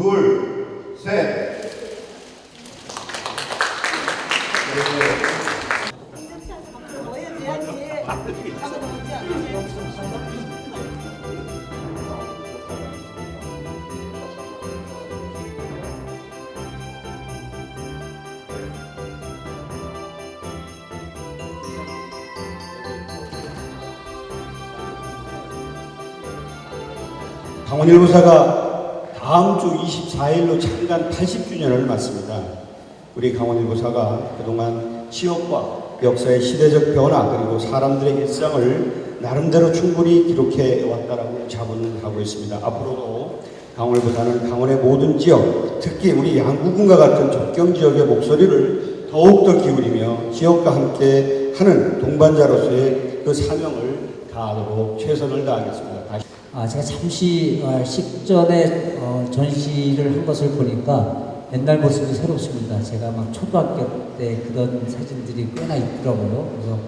둘, 셋. 강원일보사가 다음 주 24일로 창간 80주년을 맞습니다. 우리 강원일보사가 그동안 지역과 역사의 시대적 변화 그리고 사람들의 일상을 나름대로 충분히 기록해 왔다라고 자부하고 있습니다. 앞으로도 강원일보사는 강원의 모든 지역, 특히 우리 양구군과 같은 접경 지역의 목소리를 더욱더 기울이며 지역과 함께 하는 동반자로서의 그 사명을 다하도록 최선을 다하겠습니다. 아, 제가 잠시 어, 식전에 어, 전시를 한 것을 보니까 옛날 모습이 새롭습니다. 제가 막 초등학교 때 그런 사진들이 꽤나 있더라고요. 그래서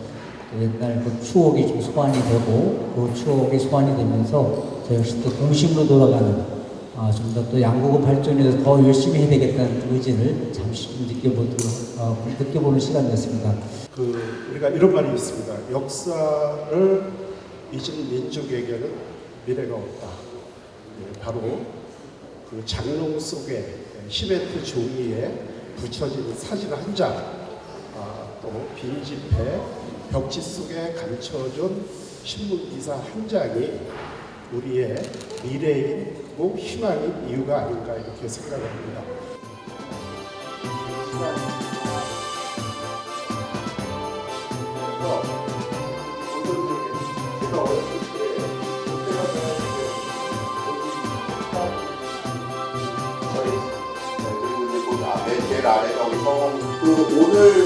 그 옛날 그 추억이 좀 소환이 되고 그 추억이 소환이 되면서 저 역시 또 동심으로 돌아가는 아, 좀 더 또 양국어 발전에 대해서 더 열심히 해야 되겠다는 의지를 잠시 좀 느껴보도록 어, 느껴보는 시간이었습니다. 그 우리가 이런 말이 있습니다. 역사를 잊은 민족에게는 미래가 없다. 예, 바로 그 장롱 속에 시멘트 종이에 붙여진 사진 한 장, 아, 또 빈집에 벽지 속에 감춰준 신문 기사 한 장이 우리의 미래이고 희망인 이유가 아닌가 이렇게 생각합니다. 그 제그 제일 아래가 오늘부터 열린 양동계